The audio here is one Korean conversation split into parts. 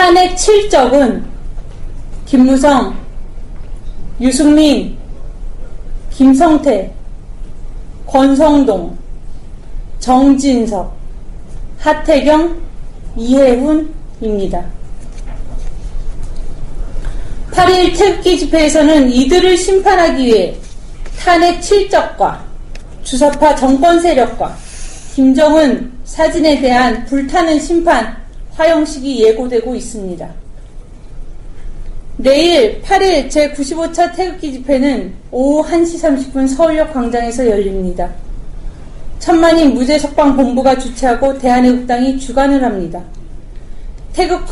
탄핵 7적은 김무성, 유승민, 김성태, 권성동, 정진석, 하태경, 이해훈입니다. 8일 태극기 집회에서는 이들을 심판하기 위해 탄핵 7적과 주사파 정권 세력과 김정은 사진에 대한 불타는 심판 화형식이 예고되고 있습니다. 내일 8일 제95차 태극기 집회는 오후 1시 30분 서울역 광장에서 열립니다. 천만인 무죄석방 본부가 주최하고 대한애국당이 주관을 합니다. 태극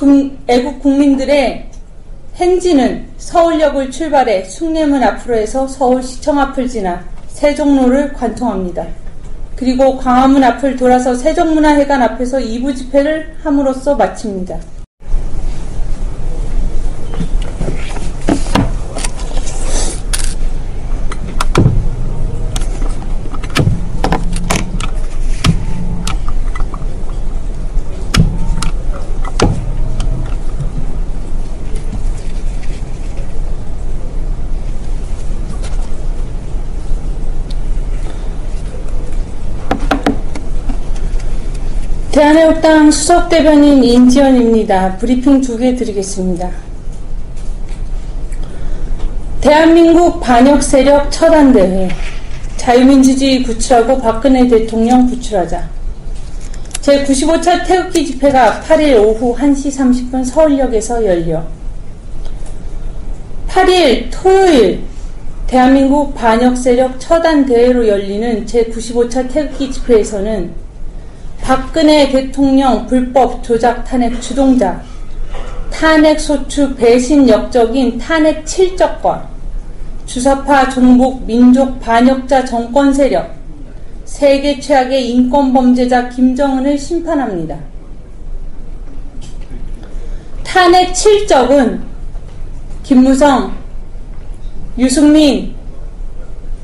애국 국민들의 행진은 서울역을 출발해 숭례문 앞으로 해서 서울시청 앞을 지나 세종로를 관통합니다. 그리고 광화문 앞을 돌아서 세종문화회관 앞에서 2부 집회를 함으로써 마칩니다. 대한애국당 수석대변인 인지연입니다. 브리핑 두 개 드리겠습니다. 대한민국 반역 세력 처단 대회 자유민주주의 구출하고 박근혜 대통령 구출하자 제95차 태극기 집회가 8일 오후 1시 30분 서울역에서 열려 8일 토요일 대한민국 반역 세력 처단 대회로 열리는 제95차 태극기 집회에서는 박근혜 대통령 불법 조작 탄핵 주동자, 탄핵 소추 배신 역적인 탄핵 7적과 주사파 종북 민족 반역자 정권 세력, 세계 최악의 인권 범죄자 김정은을 심판합니다. 탄핵 7적은 김무성, 유승민,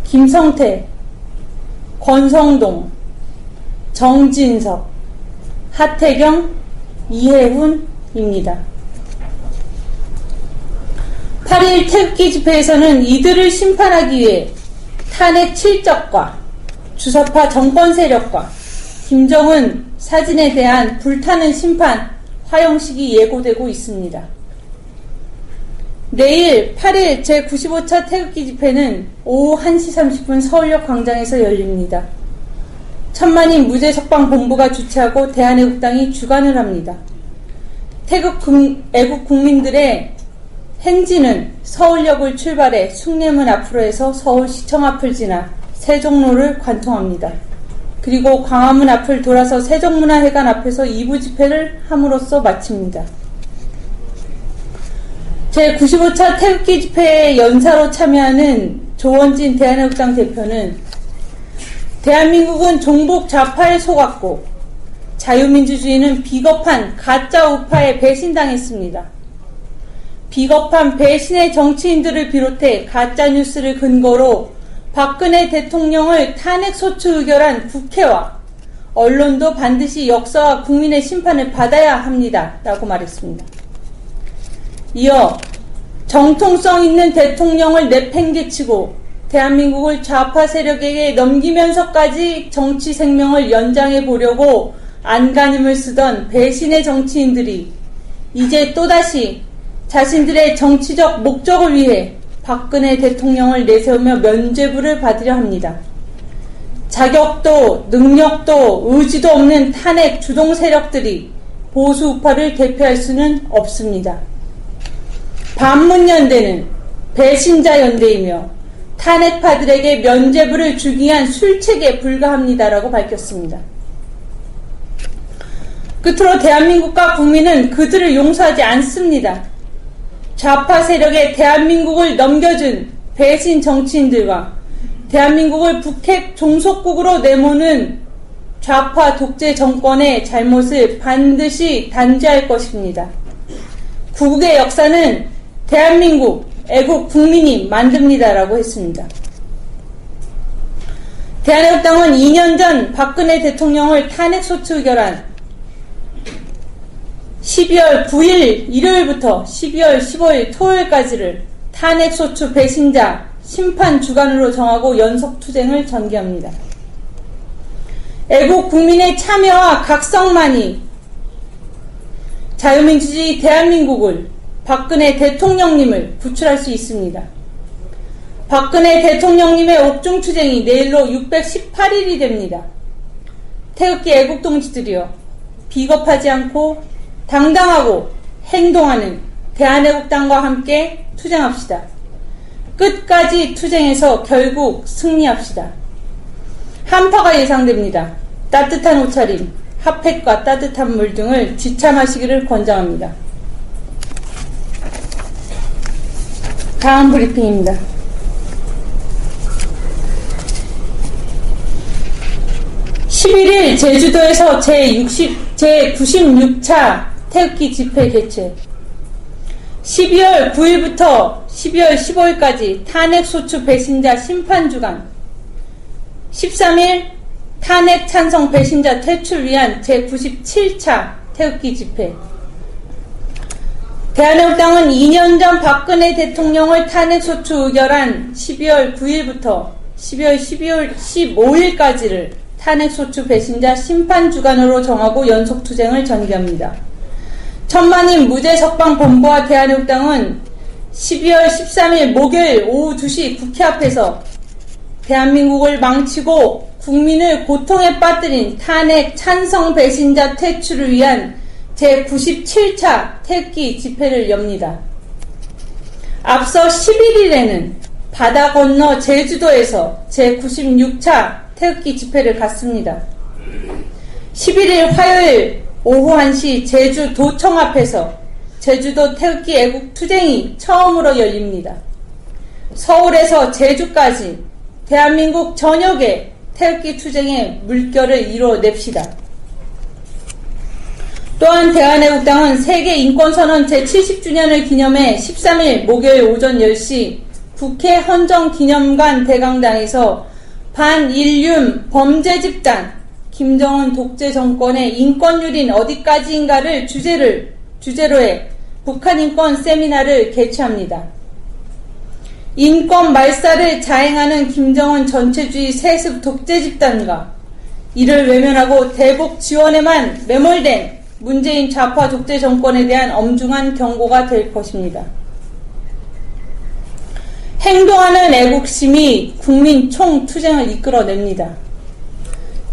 김성태, 권성동, 정진석, 하태경, 이해훈입니다. 8일 태극기 집회에서는 이들을 심판하기 위해 탄핵 7적과 주사파 정권 세력과 김정은 사진에 대한 불타는 심판 화형식이 예고되고 있습니다. 내일 8일 제95차 태극기 집회는 오후 1시 30분 서울역 광장에서 열립니다. 천만인 무죄석방 본부가 주최하고 대한애국당이 주관을 합니다. 태극 애국 국민들의 행진은 서울역을 출발해 숭례문 앞으로 해서 서울시청 앞을 지나 세종로를 관통합니다. 그리고 광화문 앞을 돌아서 세종문화회관 앞에서 2부 집회를 함으로써 마칩니다. 제95차 태극기 집회에 연사로 참여하는 조원진 대한애국당 대표는 대한민국은 종북 좌파에 속았고 자유민주주의는 비겁한 가짜 우파에 배신당했습니다. 비겁한 배신의 정치인들을 비롯해 가짜 뉴스를 근거로 박근혜 대통령을 탄핵 소추 의결한 국회와 언론도 반드시 역사와 국민의 심판을 받아야 합니다. 라고 말했습니다. 이어 정통성 있는 대통령을 내팽개치고 대한민국을 좌파 세력에게 넘기면서까지 정치 생명을 연장해 보려고 안간힘을 쓰던 배신의 정치인들이 이제 또다시 자신들의 정치적 목적을 위해 박근혜 대통령을 내세우며 면죄부를 받으려 합니다. 자격도 능력도 의지도 없는 탄핵 주동 세력들이 보수 우파를 대표할 수는 없습니다. 반문연대는 배신자 연대이며 탄핵파들에게 면죄부를 주기 위한 술책에 불과합니다라고 밝혔습니다. 끝으로 대한민국과 국민은 그들을 용서하지 않습니다. 좌파 세력에 대한민국을 넘겨준 배신 정치인들과 대한민국을 북핵 종속국으로 내모는 좌파 독재 정권의 잘못을 반드시 단죄할 것입니다. 구국의 역사는 대한민국, 애국 국민이 만듭니다라고 했습니다. 대한애국당은 2년 전 박근혜 대통령을 탄핵소추 의결한 12월 9일 일요일부터 12월 15일 토요일까지를 탄핵소추 배신자 심판 주간으로 정하고 연속 투쟁을 전개합니다. 애국 국민의 참여와 각성만이 자유민주주의 대한민국을 박근혜 대통령님을 구출할 수 있습니다. 박근혜 대통령님의 옥중투쟁이 내일로 618일이 됩니다. 태극기 애국동지들이여 비겁하지 않고 당당하고 행동하는 대한애국당과 함께 투쟁합시다. 끝까지 투쟁해서 결국 승리합시다. 한파가 예상됩니다. 따뜻한 옷차림, 핫팩과 따뜻한 물 등을 지참하시기를 권장합니다. 다음 브리핑입니다. 11일 제주도에서 제60, 제96차 태극기 집회 개최. 12월 9일부터 12월 15일까지 탄핵소추 배신자 심판 주간. 13일 탄핵 찬성 배신자 퇴출 위한 제97차 태극기 집회. 대한민국당은 2년 전 박근혜 대통령을 탄핵소추 의결한 12월 9일부터 12월 12월 15일까지를 탄핵소추 배신자 심판 주간으로 정하고 연속 투쟁을 전개합니다. 천만인 무죄 석방 본부와 대한민국당은 12월 13일 목요일 오후 2시 국회 앞에서 대한민국을 망치고 국민을 고통에 빠뜨린 탄핵 찬성 배신자 퇴출을 위한 제97차 태극기 집회를 엽니다. 앞서 11일에는 바다 건너 제주도에서 제96차 태극기 집회를 갔습니다. 11일 화요일 오후 1시 제주 도청 앞에서 제주도 태극기 애국 투쟁이 처음으로 열립니다. 서울에서 제주까지 대한민국 전역에 태극기 투쟁의 물결을 이뤄냅시다. 또한 대한애국당은 세계 인권선언 제70주년을 기념해 13일 목요일 오전 10시 국회 헌정기념관 대강당에서 반인륜 범죄 집단 김정은 독재 정권의 인권유린 어디까지인가를 주제를 주제로 해 북한 인권 세미나를 개최합니다. 인권 말살을 자행하는 김정은 전체주의 세습 독재 집단과 이를 외면하고 대북 지원에만 매몰된 문재인 좌파 독재 정권에 대한 엄중한 경고가 될 것입니다. 행동하는 애국심이 국민 총투쟁을 이끌어냅니다.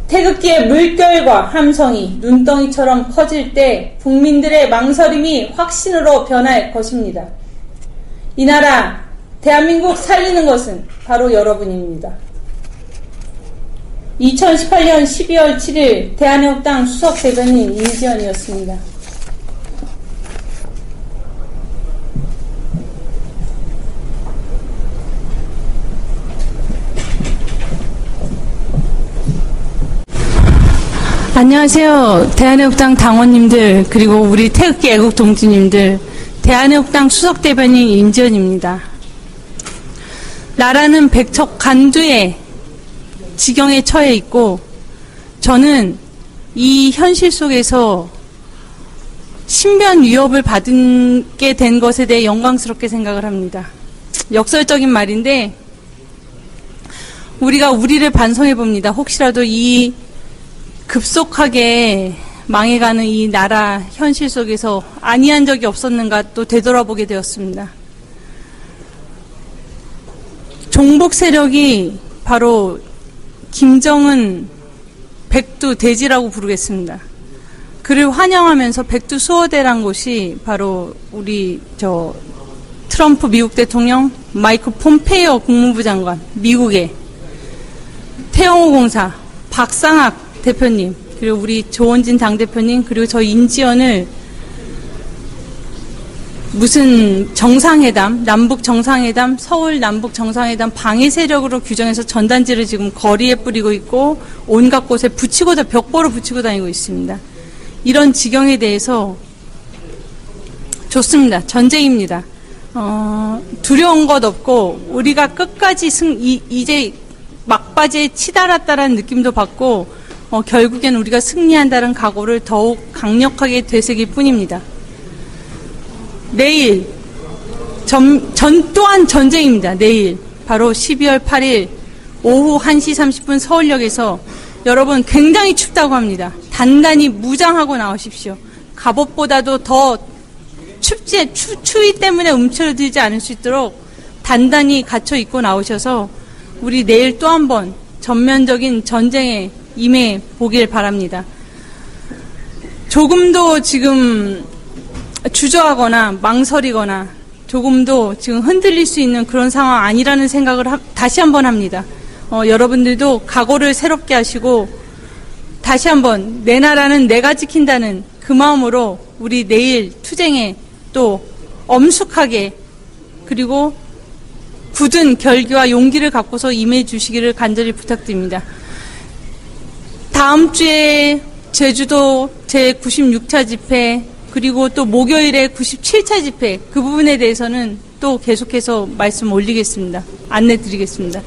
태극기의 물결과 함성이 눈덩이처럼 커질 때 국민들의 망설임이 확신으로 변할 것입니다. 이 나라, 대한민국 살리는 것은 바로 여러분입니다. 2018년 12월 7일 대한민국당 수석 대변인 임지연이었습니다. 안녕하세요. 대한애국당 당원님들 그리고 우리 태극기 애국 동지님들 대한애국당 수석 대변인 임지연입니다. 나라는 백척 간두의 지경에 처해 있고 저는 이 현실 속에서 신변 위협을 받게 된 것에 대해 영광스럽게 생각을 합니다. 역설적인 말인데 우리가 우리를 반성해 봅니다. 혹시라도 이 급속하게 망해가는 이 나라 현실 속에서 아니한 적이 없었는가 또 되돌아보게 되었습니다. 종북 세력이 바로 김정은 백두 대지라고 부르겠습니다. 그를 환영하면서 백두 수호대란 곳이 바로 우리 저 트럼프 미국 대통령 마이크 폼페이오 국무부 장관 미국의 태영호 공사 박상학 대표님, 그리고 우리 조원진 당 대표님, 그리고 저 인지연을 무슨 정상회담, 남북 정상회담, 서울 남북 정상회담 방해 세력으로 규정해서 전단지를 지금 거리에 뿌리고 있고 온갖 곳에 붙이고 벽보로 붙이고 다니고 있습니다. 이런 지경에 대해서 좋습니다. 전쟁입니다. 어, 두려운 것 없고 우리가 끝까지 승 이, 이제 막바지에 치달았다라는 느낌도 받고 어, 결국엔 우리가 승리한다는 각오를 더욱 강력하게 되새길 뿐입니다. 내일 전, 전 또한 전쟁입니다. 내일 바로 12월 8일 오후 1시 30분 서울역에서 여러분 굉장히 춥다고 합니다. 단단히 무장하고 나오십시오. 갑옷보다도 더 춥지 추, 추위 때문에 움츠러들지 않을 수 있도록 단단히 갖춰 입고 나오셔서 우리 내일 또 한 번 전면적인 전쟁에 임해 보길 바랍니다. 조금도 지금 주저하거나 망설이거나 조금도 지금 흔들릴 수 있는 그런 상황 아니라는 생각을 하, 다시 한번 합니다. 어, 여러분들도 각오를 새롭게 하시고 다시 한번 내 나라는 내가 지킨다는 그 마음으로 우리 내일 투쟁에 또 엄숙하게 그리고 굳은 결기와 용기를 갖고서 임해 주시기를 간절히 부탁드립니다. 다음 주에 제주도 제96차 집회 그리고 또 목요일에 97차 집회 그 부분에 대해서는 또 계속해서 말씀 올리겠습니다. 안내 드리겠습니다.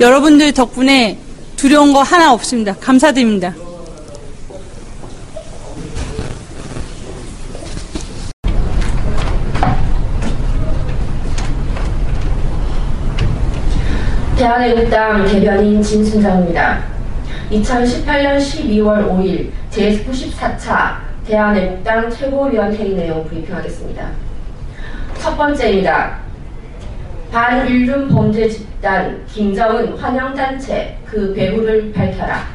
여러분들 덕분에 두려운 거 하나 없습니다. 감사드립니다. 대한애국당 대변인 진순정입니다. 2018년 12월 5일 제94차 대한애국당 최고위원회의 내용 브리핑하겠습니다. 첫 번째입니다. 반일륜 범죄 집단 김정은 환영단체 그 배후를 밝혀라.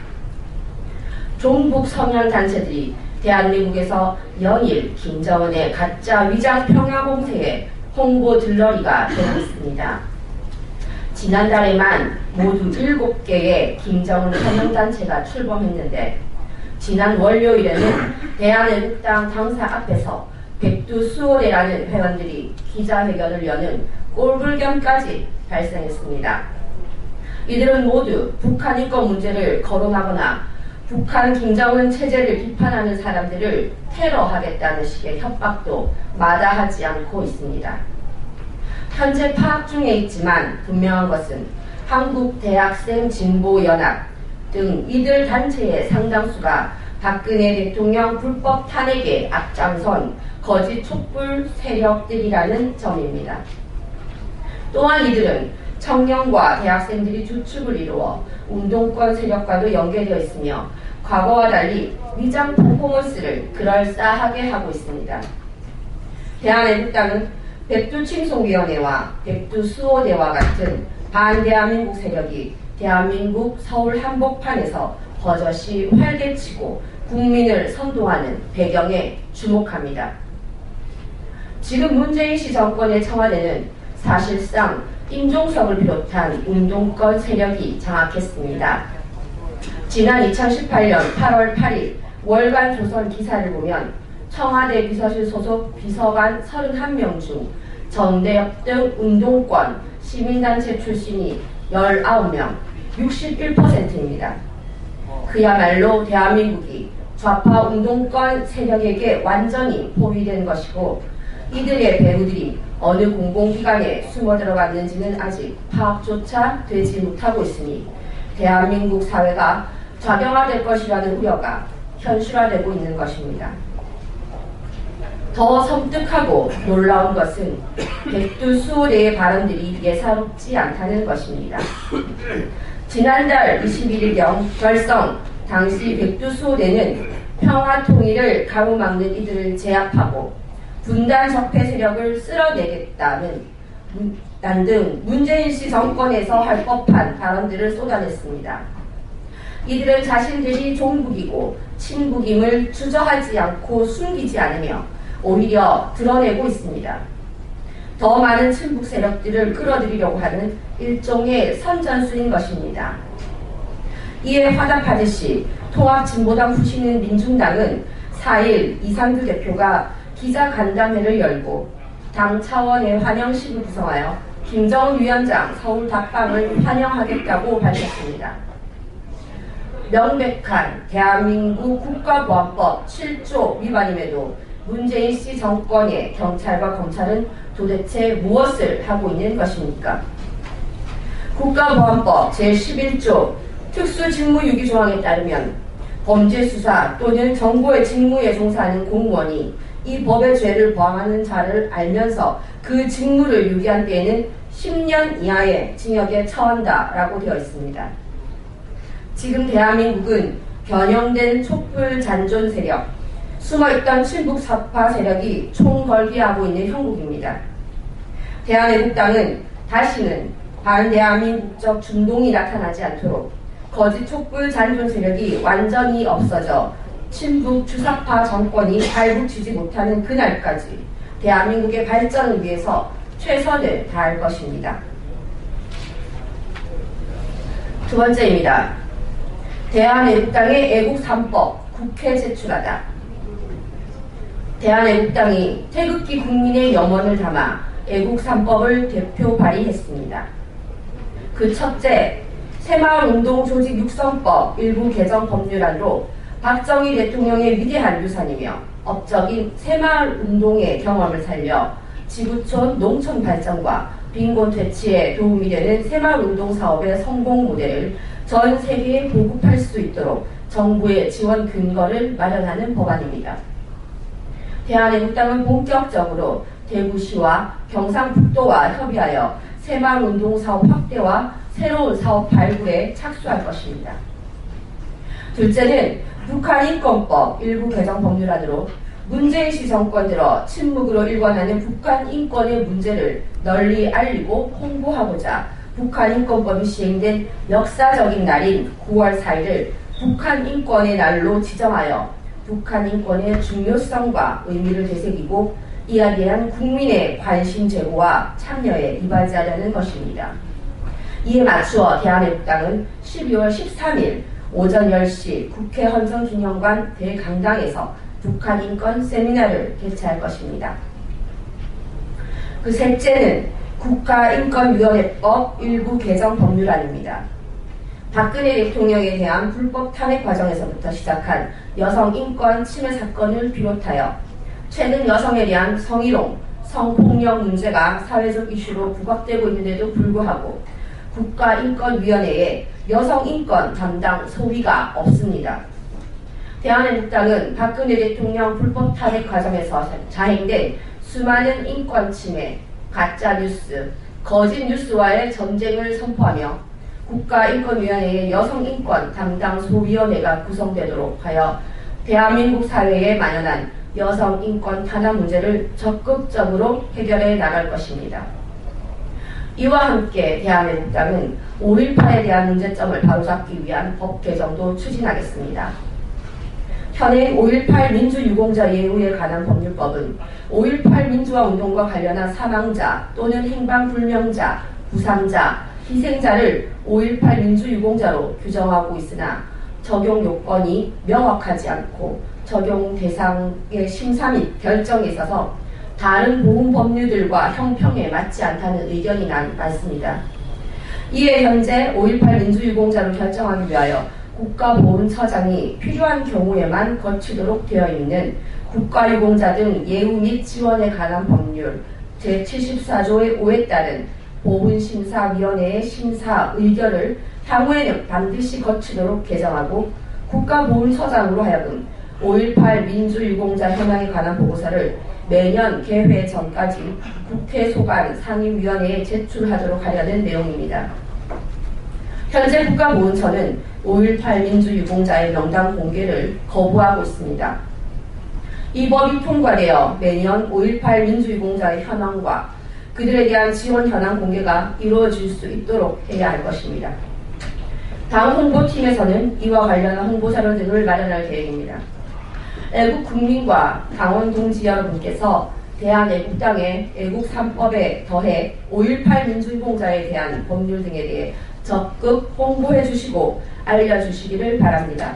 종북 성향 단체들이 대한민국에서 연일 김정은의 가짜 위장 평화 공세에 홍보 들러리가 되고 있습니다. 지난달에만 모두 7개의 김정은 환영단체가 출범했는데 지난 월요일에는 대한애국당 당사 앞에서 백두수호대라는 회원들이 기자회견을 여는 꼴불견까지 발생했습니다. 이들은 모두 북한 인권 문제를 거론하거나 북한 김정은 체제를 비판하는 사람들을 테러하겠다는 식의 협박도 마다하지 않고 있습니다. 현재 파악 중에 있지만 분명한 것은 한국 대학생 진보연합 등 이들 단체의 상당수가 박근혜 대통령 불법 탄핵에 앞장선 거짓 촛불 세력들이라는 점입니다. 또한 이들은 청년과 대학생들이 주축을 이루어 운동권 세력과도 연계되어 있으며 과거와 달리 위장 퍼포먼스를 그럴싸하게 하고 있습니다. 대한애국당은 백두칭송위원회와 백두수호대와 같은 반대한민국 세력이 대한민국 서울 한복판에서 버젓이 활개치고 국민을 선동하는 배경에 주목합니다. 지금 문재인 시 정권의 청와대는 사실상 임종석을 비롯한 운동권 세력이 장악했습니다. 지난 2018년 8월 8일 월간 조선 기사를 보면 청와대 비서실 소속 비서관 31명 중 정대협 등 운동권 시민단체 출신이 19명, 61%입니다. 그야말로 대한민국이 좌파 운동권 세력에게 완전히 포위된 것이고 이들의 배우들이 어느 공공기관에 숨어 들어갔는지는 아직 파악조차 되지 못하고 있으니 대한민국 사회가 좌경화될 것이라는 우려가 현실화되고 있는 것입니다. 더 섬뜩하고 놀라운 것은 백두수호대의 발언들이 예사롭지 않다는 것입니다. 지난달 21일경 결성 당시 백두수호대는 평화 통일을 가로막는 이들을 제압하고 분단 적폐 세력을 쓸어내겠다는 등 문재인 씨 정권에서 할 법한 발언들을 쏟아냈습니다. 이들은 자신들이 종북이고 친북임을 주저하지 않고 숨기지 않으며 오히려 드러내고 있습니다. 더 많은 친북 세력들을 끌어들이려고 하는 일종의 선전수인 것입니다. 이에 화답하듯이 통합진보당 후신인 민중당은 4일 이상규 대표가 기자간담회를 열고 당 차원의 환영식을 구성하여 김정은 위원장 서울 답방을 환영하겠다고 밝혔습니다. 명백한 대한민국 국가보안법 7조 위반임에도 문재인 씨 정권의 경찰과 검찰은 도대체 무엇을 하고 있는 것입니까? 국가보안법 제11조 특수직무유기 조항에 따르면 범죄 수사 또는 정보의 직무에 종사하는 공무원이 이 법의 죄를 범하는 자를 알면서 그 직무를 유기한 때에는 10년 이하의 징역에 처한다라고 되어 있습니다. 지금 대한민국은 변형된 촛불 잔존 세력, 숨어있던 친북 사파 세력이 총걸기하고 있는 형국입니다. 대한애국당은 다시는 반대한민국적 준동이 나타나지 않도록 거짓 촛불 잔존 세력이 완전히 없어져 친북 주사파 정권이 발붙이지 못하는 그날까지 대한민국의 발전을 위해서 최선을 다할 것입니다. 두 번째입니다. 대한애국당의 애국 3법 국회 제출하다. 대한애국당이 태극기 국민의 염원을 담아 애국 3법을 대표 발의했습니다. 그 첫째, 새마을운동 조직 육성법 일부 개정 법률안으로 박정희 대통령의 위대한 유산이며 업적인 새마을운동의 경험을 살려 지구촌 농촌 발전과 빈곤 퇴치에 도움이 되는 새마을운동 사업의 성공 모델을 전 세계에 보급할 수 있도록 정부의 지원 근거를 마련하는 법안입니다. 대한애국당은 본격적으로 대구시와 경상북도와 협의하여 새마을 운동 사업 확대와 새로운 사업 발굴에 착수할 것입니다. 둘째는 북한인권법 일부 개정 법률안으로 문재인 시 정권 들어 침묵으로 일관하는 북한 인권의 문제를 널리 알리고 홍보하고자 북한인권법이 시행된 역사적인 날인 9월 4일을 북한인권의 날로 지정하여 북한인권의 중요성과 의미를 되새기고 이에 대한 국민의 관심 제고와 참여에 이바지하려는 것입니다. 이에 맞추어 대한애국당은 12월 13일 오전 10시 국회 헌정기념관 대강당에서 북한 인권 세미나를 개최할 것입니다. 그 셋째는 국가인권위원회법 일부 개정 법률안입니다. 박근혜 대통령에 대한 불법 탄핵 과정에서부터 시작한 여성 인권 침해 사건을 비롯하여 최근 여성에 대한 성희롱, 성폭력 문제가 사회적 이슈로 부각되고 있는데도 불구하고 국가인권위원회에 여성인권 담당 소위가 없습니다. 대한민국당은 박근혜 대통령 불법 탄핵 과정에서 자행된 수많은 인권 침해, 가짜 뉴스, 거짓 뉴스와의 전쟁을 선포하며 국가인권위원회의 여성인권 담당 소위원회가 구성되도록 하여 대한민국 사회에 만연한 여성 인권 탄압 문제를 적극적으로 해결해 나갈 것입니다. 이와 함께 대한민국당은 5.18에 대한 문제점을 바로잡기 위한 법 개정도 추진하겠습니다. 현행 5.18 민주유공자 예우에 관한 법률법은 5.18 민주화 운동과 관련한 사망자 또는 행방불명자, 부상자, 희생자를 5.18 민주유공자로 규정하고 있으나 적용 요건이 명확하지 않고 적용 대상의 심사 및 결정에 있어서 다른 보훈 법률들과 형평에 맞지 않다는 의견이 많습니다. 이에 현재 5.18 민주유공자로 결정하기 위하여 국가보훈처장이 필요한 경우에만 거치도록 되어 있는 국가유공자 등 예우 및 지원에 관한 법률 제74조의 5에 따른 보훈심사위원회의 심사 의결을 향후에는 반드시 거치도록 개정하고 국가보훈처장으로 하여금 5.18 민주유공자 현황에 관한 보고서를 매년 개회 전까지 국회 소관 상임위원회에 제출하도록 하려는 내용입니다. 현재 국가보훈처는 5.18 민주유공자의 명단 공개를 거부하고 있습니다. 이 법이 통과되어 매년 5.18 민주유공자의 현황과 그들에 대한 지원 현황 공개가 이루어질 수 있도록 해야 할 것입니다. 다음 홍보팀에서는 이와 관련한 홍보자료 등을 마련할 계획입니다. 애국 국민과 강원 동지 여러분께서 대한 애국당의 애국 3법에 더해 5.18 민주유공자에 대한 법률 등에 대해 적극 홍보해 주시고 알려주시기를 바랍니다.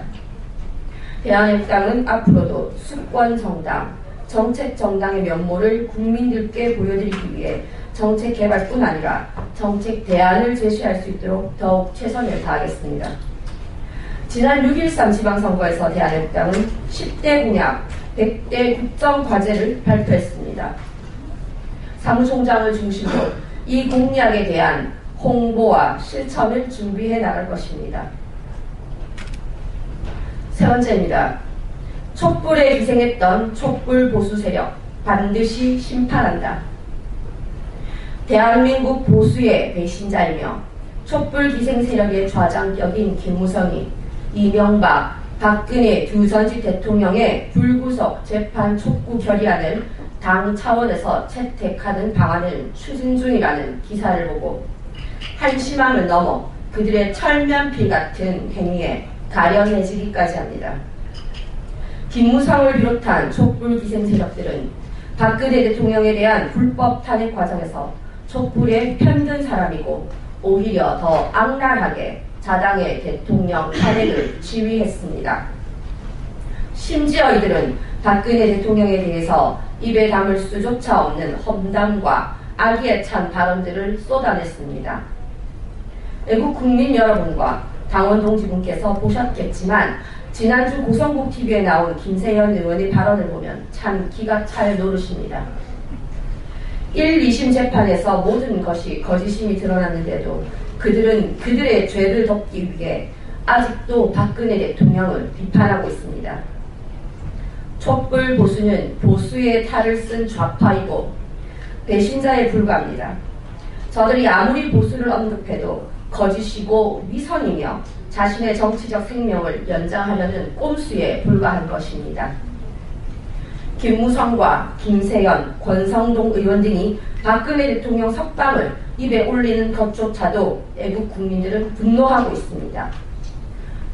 대한애국당은 앞으로도 수권정당, 정책정당의 면모를 국민들께 보여드리기 위해 정책 개발뿐 아니라 정책 대안을 제시할 수 있도록 더욱 최선을 다하겠습니다. 지난 6.13 지방선거에서 대한애국당은 10대 공약, 100대 국정과제를 발표했습니다. 사무총장을 중심으로 이 공약에 대한 홍보와 실천을 준비해 나갈 것입니다. 세 번째입니다. 촛불에 기생했던 촛불 보수 세력 반드시 심판한다. 대한민국 보수의 배신자이며 촛불 기생 세력의 좌장격인 김무성이 이명박, 박근혜 두 전직 대통령의 불구속 재판 촉구 결의안을 당 차원에서 채택하는 방안을 추진 중이라는 기사를 보고 한심함을 넘어 그들의 철면피 같은 행위에 가련해지기까지 합니다. 김무성을 비롯한 촛불 기생 세력들은 박근혜 대통령에 대한 불법 탄핵 과정에서 촛불에 편든 사람이고 오히려 더 악랄하게 자당의 대통령 탄핵을 지휘했습니다. 심지어 이들은 박근혜 대통령에 대해서 입에 담을 수조차 없는 험담과 악의에 찬 발언들을 쏟아냈습니다. 애국 국민 여러분과 당원 동지분께서 보셨겠지만 지난주 고성국 TV에 나온 김세현 의원의 발언을 보면 참 기가 찰 노릇입니다. 1, 2심 재판에서 모든 것이 거짓임이 드러났는데도 그들은 그들의 죄를 덮기 위해 아직도 박근혜 대통령을 비판하고 있습니다. 촛불 보수는 보수의 탈을 쓴 좌파이고 배신자에 불과합니다. 저들이 아무리 보수를 언급해도 거짓이고 위선이며 자신의 정치적 생명을 연장하려는 꼼수에 불과한 것입니다. 김무성과 김세연, 권성동 의원 등이 박근혜 대통령 석방을 입에 올리는 것조차도 애국 국민들은 분노하고 있습니다.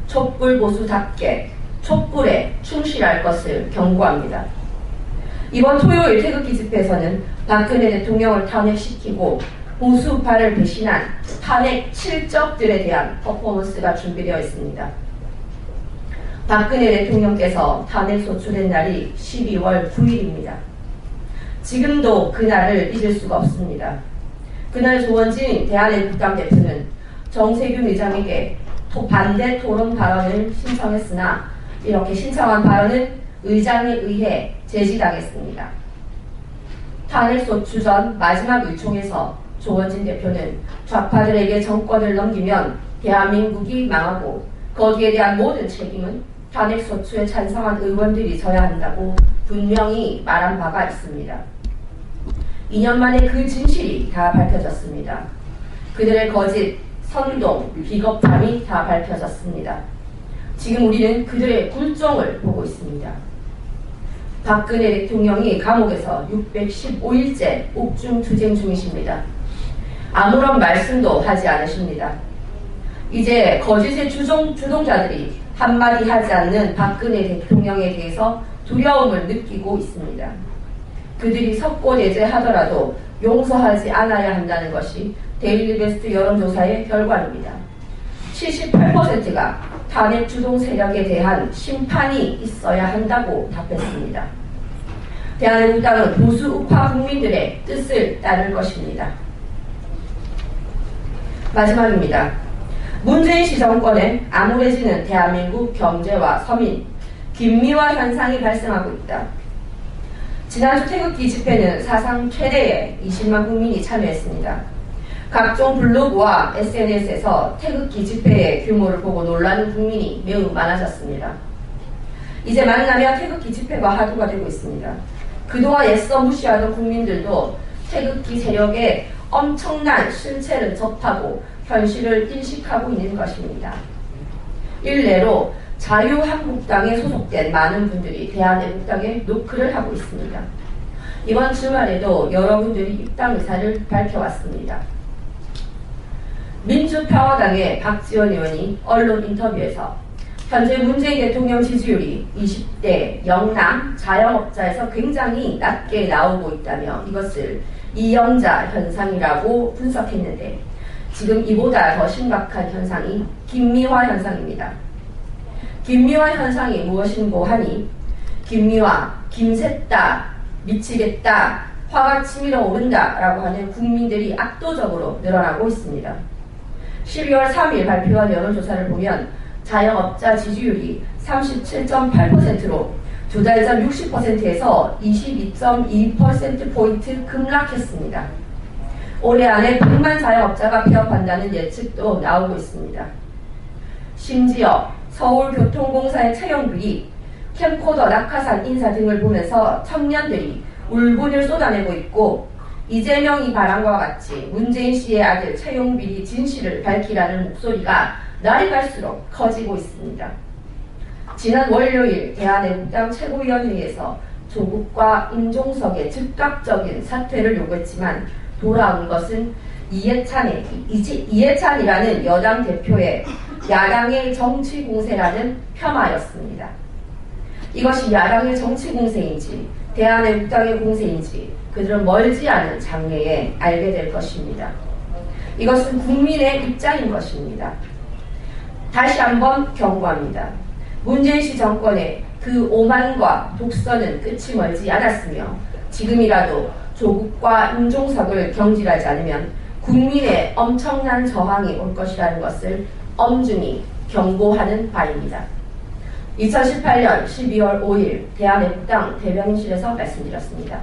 촛불 보수답게 촛불에 충실할 것을 경고합니다. 이번 토요일 태극기 집회에서는 박근혜 대통령을 탄핵시키고 보수파를 배신한 탄핵 실적들에 대한 퍼포먼스가 준비되어 있습니다. 박근혜 대통령께서 탄핵 소출된 날이 12월 9일입니다. 지금도 그날을 잊을 수가 없습니다. 그날 조원진 대한애국당 대표는 정세균 의장에게 반대 토론 발언을 신청했으나 이렇게 신청한 발언은 의장에 의해 제지당했습니다. 탄핵 소추 전 마지막 의총에서 조원진 대표는 좌파들에게 정권을 넘기면 대한민국이 망하고 거기에 대한 모든 책임은 탄핵 소추에 찬성한 의원들이 져야 한다고 분명히 말한 바가 있습니다. 2년 만에 그 진실이 다 밝혀졌습니다. 그들의 거짓, 선동, 비겁함이 다 밝혀졌습니다. 지금 우리는 그들의 굴종을 보고 있습니다. 박근혜 대통령이 감옥에서 615일째 옥중 투쟁 중이십니다. 아무런 말씀도 하지 않으십니다. 이제 거짓의 주종, 주동자들이 한마디 하지 않는 박근혜 대통령에 대해서 두려움을 느끼고 있습니다. 그들이 석고대죄하더라도 용서하지 않아야 한다는 것이 데일리베스트 여론조사의 결과입니다. 78%가 탄핵 주동 세력에 대한 심판이 있어야 한다고 답했습니다. 대한민국당은 보수 우파 국민들의 뜻을 따를 것입니다. 마지막입니다. 문재인 시 정권에 암울해지는 대한민국 경제와 서민, 김미화 현상이 발생하고 있다. 지난주 태극기 집회는 사상 최대의 20만 국민이 참여했습니다. 각종 블로그와 SNS에서 태극기 집회의 규모를 보고 놀라는 국민이 매우 많아졌습니다. 이제 만나면 태극기 집회가 하도가 되고 있습니다. 그동안 애써 무시하던 국민들도 태극기 세력의 엄청난 실체를 접하고 현실을 인식하고 있는 것입니다. 일례로 자유한국당에 소속된 많은 분들이 대한애국당에 노크를 하고 있습니다. 이번 주말에도 여러분들이 입당 의사를 밝혀왔습니다. 민주평화당의 박지원 의원이 언론 인터뷰에서 현재 문재인 대통령 지지율이 20대 영남 자영업자에서 굉장히 낮게 나오고 있다며 이것을 이영자 현상이라고 분석했는데 지금 이보다 더 심각한 현상이 김미화 현상입니다. 김미화 현상이 무엇인고 하니 김미화, 김새다, 미치겠다, 화가 치밀어 오른다 라고 하는 국민들이 압도적으로 늘어나고 있습니다. 12월 3일 발표한 여론조사를 보면 자영업자 지지율이 37.8%로 두 달 전 60%에서 22.2%포인트 급락했습니다. 올해 안에 100만 자영업자가 폐업한다는 예측도 나오고 있습니다. 심지어 서울교통공사의 채용비리, 캠코더 낙하산 인사 등을 보면서 청년들이 울분을 쏟아내고 있고 이재명이 바람과 같이 문재인 씨의 아들 채용비리 진실을 밝히라는 목소리가 날이 갈수록 커지고 있습니다. 지난 월요일 대한애국당 최고위원회에서 조국과 임종석의 즉각적인 사퇴를 요구했지만 돌아온 것은 이해찬의 이지- 이해찬이라는 여당 대표의 야당의 정치 공세라는 폄하였습니다. 이것이 야당의 정치 공세인지 대한애국당의 공세인지 그들은 멀지 않은 장래에 알게 될 것입니다. 이것은 국민의 입장인 것입니다. 다시 한번 경고합니다. 문재인 씨 정권의 그 오만과 독선은 끝이 멀지 않았으며 지금이라도 조국과 임종석을 경질하지 않으면 국민의 엄청난 저항이 올 것이라는 것을 엄중히 경고하는 바입니다. 2018년 12월 5일 대한애국당 대변인실에서 말씀드렸습니다.